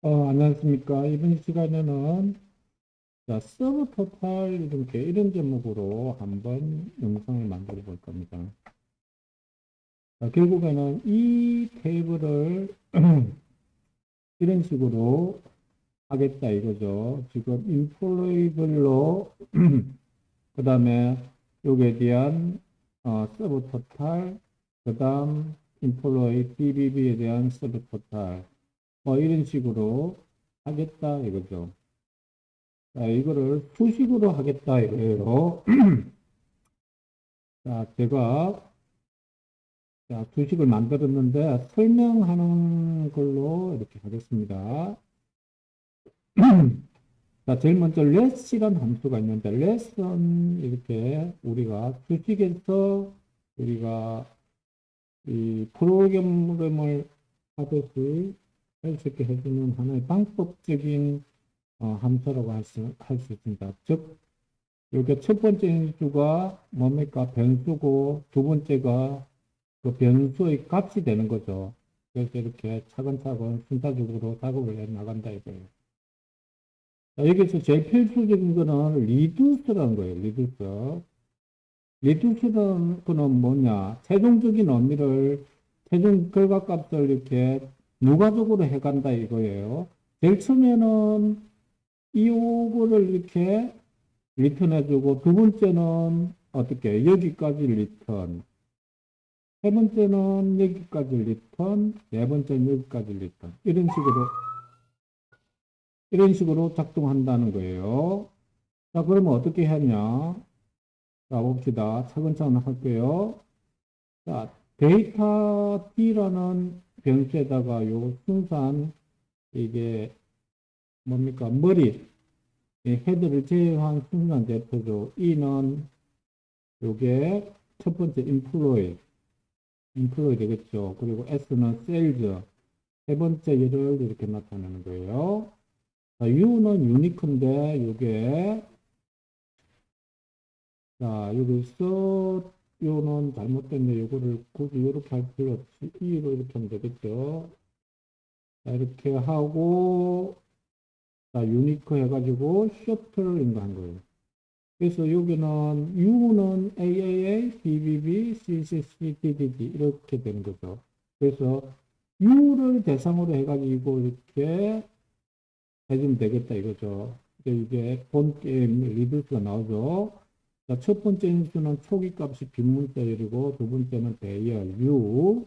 어, 안녕하십니까. 이번 시간에는 자, 서브 토탈 이렇게 이런 제목으로 한번 영상을 만들어 볼 겁니다. 자, 결국에는 이 테이블을 이런 식으로 하겠다 이거죠. 지금 인플로이블로 그 다음에 여기에 대한 어, 서브 토탈 그 다음 인플로이 BBB에 대한 서브 토탈 뭐 이런 식으로 하겠다 이거죠. 자, 이거를 수식으로 하겠다 이거예요. 자, 제가 자, 수식을 만들었는데 설명하는 걸로 이렇게 하겠습니다. 자, 제일 먼저 let이라는 함수가 있는데 let은 이렇게 우리가 수식에서 우리가 이 프로그램을 하듯이 있게 해주는 하나의 방법적인 어, 함수라고 할 수, 할 수 있습니다. 즉, 이게 첫 번째 인수가 뭡니까? 변수고, 두 번째가 그 변수의 값이 되는 거죠. 그래서 이렇게 차근차근 순차적으로 작업을 해 나간다 이거예요. 자, 여기서 제일 필수적인 거는 리두스라는 거예요. 리두스. 리두스는 거는 뭐냐? 최종적인 의미를 최종 결과값을 이렇게 누가적으로 해간다 이거예요. 제일 처음에는 이거를 이렇게 리턴해주고 두 번째는 어떻게 여기까지 리턴 세 번째는 여기까지 리턴 네 번째는 여기까지 리턴 이런 식으로 이런 식으로 작동한다는 거예요. 자 그러면 어떻게 하냐 자 봅시다 차근차근 할게요. 자 데이터 D라는 변수에다가 요 순산 이게 뭡니까 머리 이 헤드를 제외한 순산 대표죠. E는 요게 첫 번째 인플로이 인플로이 되겠죠. 그리고 S는 세일즈 세 번째 얘를 이렇게 나타내는 거예요. 자, U는 유니크인데 요게 자 여기서 요는 잘못됐네. 요거를 굳이 이렇게 할 필요 없이 E로 이렇게 하면 되겠죠. 자, 이렇게 하고, 자, 유니크 해가지고 셔틀을 인가한 거예요. 그래서 여기는 U는 AAA, BBB, CCC, DDD 이렇게 되는 거죠. 그래서 U를 대상으로 해가지고 이렇게 해주면 되겠다 이거죠. 이게 본 게임 리뷰스가 나오죠. 자, 첫 번째 인수는 초기 값이 빈문자열이고 두 번째는 대열 U.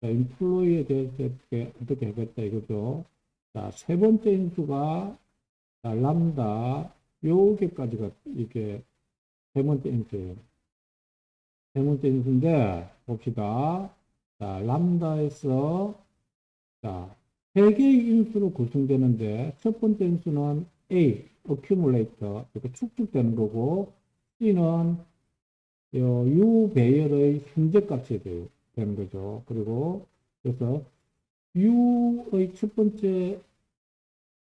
자, 인플로이에 대해서 어떻게, 어떻게 하겠다 이거죠. 자, 세 번째 인수가 자, 람다 요게까지가 이게 세 번째 인수예요. 세 번째 인수인데 봅시다. 자, 람다에서 자, 세 개의 인수로 구성되는데 첫 번째 인수는 A, accumulator 이렇게 축적되는 거고 C는 요 U 배열의 현재 값이 돼요. 되는 거죠. 그리고 그래서 U의 첫 번째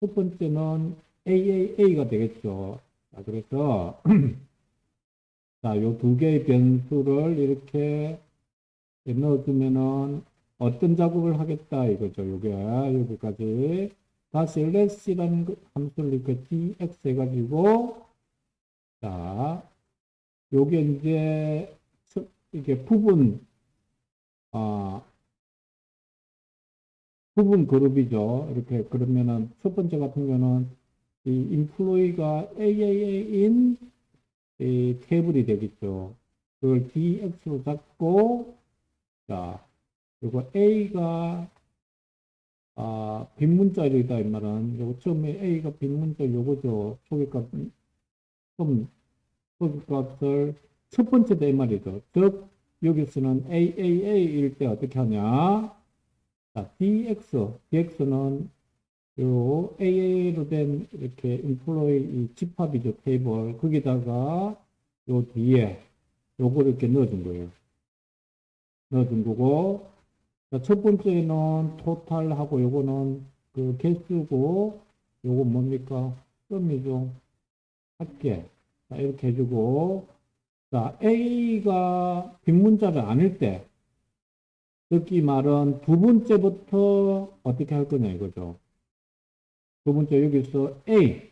첫 번째는 AAA가 되겠죠. 자, 그래서 자, 요 두 개의 변수를 이렇게 넣어주면은 어떤 작업을 하겠다 이거죠. 요게 여기까지 다시 less라는 그 함수를 이렇게 dx 해가지고 자 요게 이제 이게 부분 아 부분 그룹이죠. 이렇게 그러면은 첫 번째 같은 경우는 이 인플로이가 AAA인 이 테이블이 되겠죠. 그걸 DX로 잡고 자 그리고 A가 아 빈문자리다 이 말은 요거 처음에 A가 빈문자 요거죠. 초기값 좀 첫 번째 내 말이죠. 즉, 여기서는 AAA일 때 어떻게 하냐? 자, DX, DX는 요 AA로 된 이렇게 인플로이 이 집합이죠. 테이블. 거기다가 요 뒤에 요거 이렇게 넣어준 거예요. 넣어준 거고, 자, 첫 번째는 토탈하고 요거는 그 개수고, 요거 뭡니까? 썸이죠. 합계. 자, 이렇게 해주고, 자, A가 빈문자를 아닐 때, 듣기 말은 두 번째부터 어떻게 할 거냐 이거죠. 두 번째 여기서 A.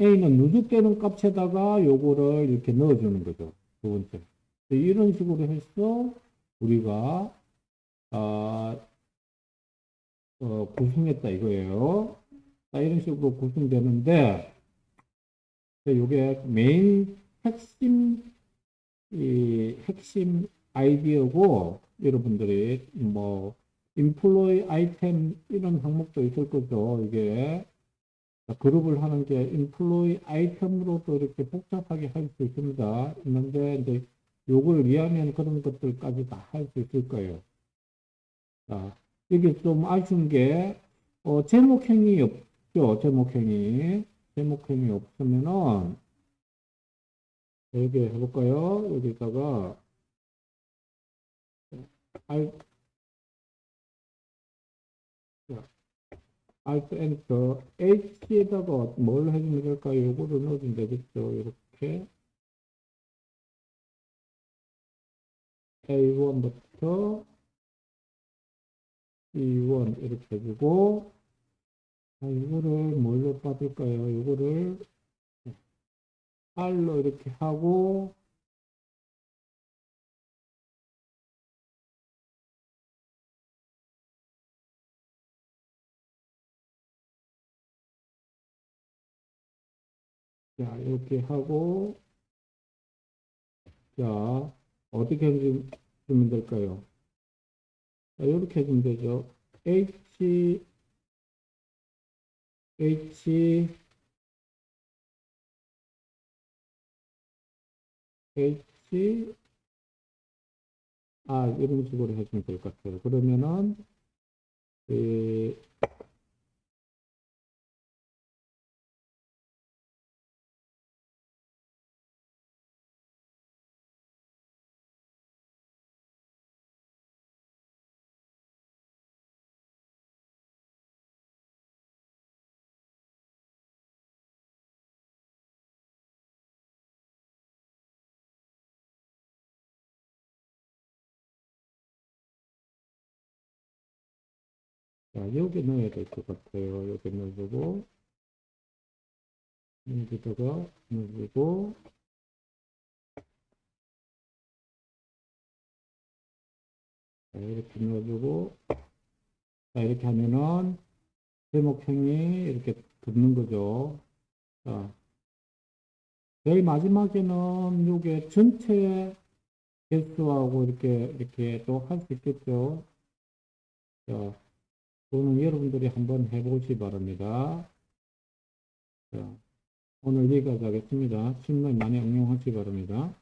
A는 누적되는 값에다가 요거를 이렇게 넣어주는 거죠. 두 번째. 이런 식으로 해서 우리가, 아, 어, 구성했다 이거예요. 자, 이런 식으로 구성되는데, 요게 메인 핵심, 이 핵심 아이디어고, 여러분들이 뭐, 인플로이 아이템 이런 항목도 있을 거죠. 이게 자, 그룹을 하는 게 인플로이 아이템으로도 이렇게 복잡하게 할 수 있습니다. 있는데 이제 요걸 이해하면 그런 것들까지 다 할 수 있을 거예요. 자, 여기 좀 아쉬운 게 어, 제목행이 없죠. 제목행 이 제목행이 없으면은 여기 해볼까요? 여기다가 알 Alt Enter H에다가 뭘 해주면 될까요? 요거를 넣어주면 되겠죠. 이렇게 A1부터 E1 이렇게 해주고 아, 이거를 뭘로 받을까요? 이거를 R로 이렇게 하고 자, 이렇게 하고, 자, 어떻게 해주- 해주면 될까요? 자, 이렇게 해주면 되죠. H, H, H, 아, 이런 식으로 해주면 될 것 같아요. 그러면은, 이, 자, 여기 넣어야 될 것 같아요. 여기 넣어주고, 여기다가 넣어주고, 자, 이렇게 넣어주고, 자, 이렇게 하면은, 제목형이 이렇게 붙는 거죠. 자, 제일 마지막에는 요게 전체 개수하고 이렇게, 이렇게 또 할 수 있겠죠. 자, 그거는 여러분들이 한번 해보시 바랍니다. 자, 오늘 여기까지 하겠습니다. 신문 많이 응용하시 바랍니다.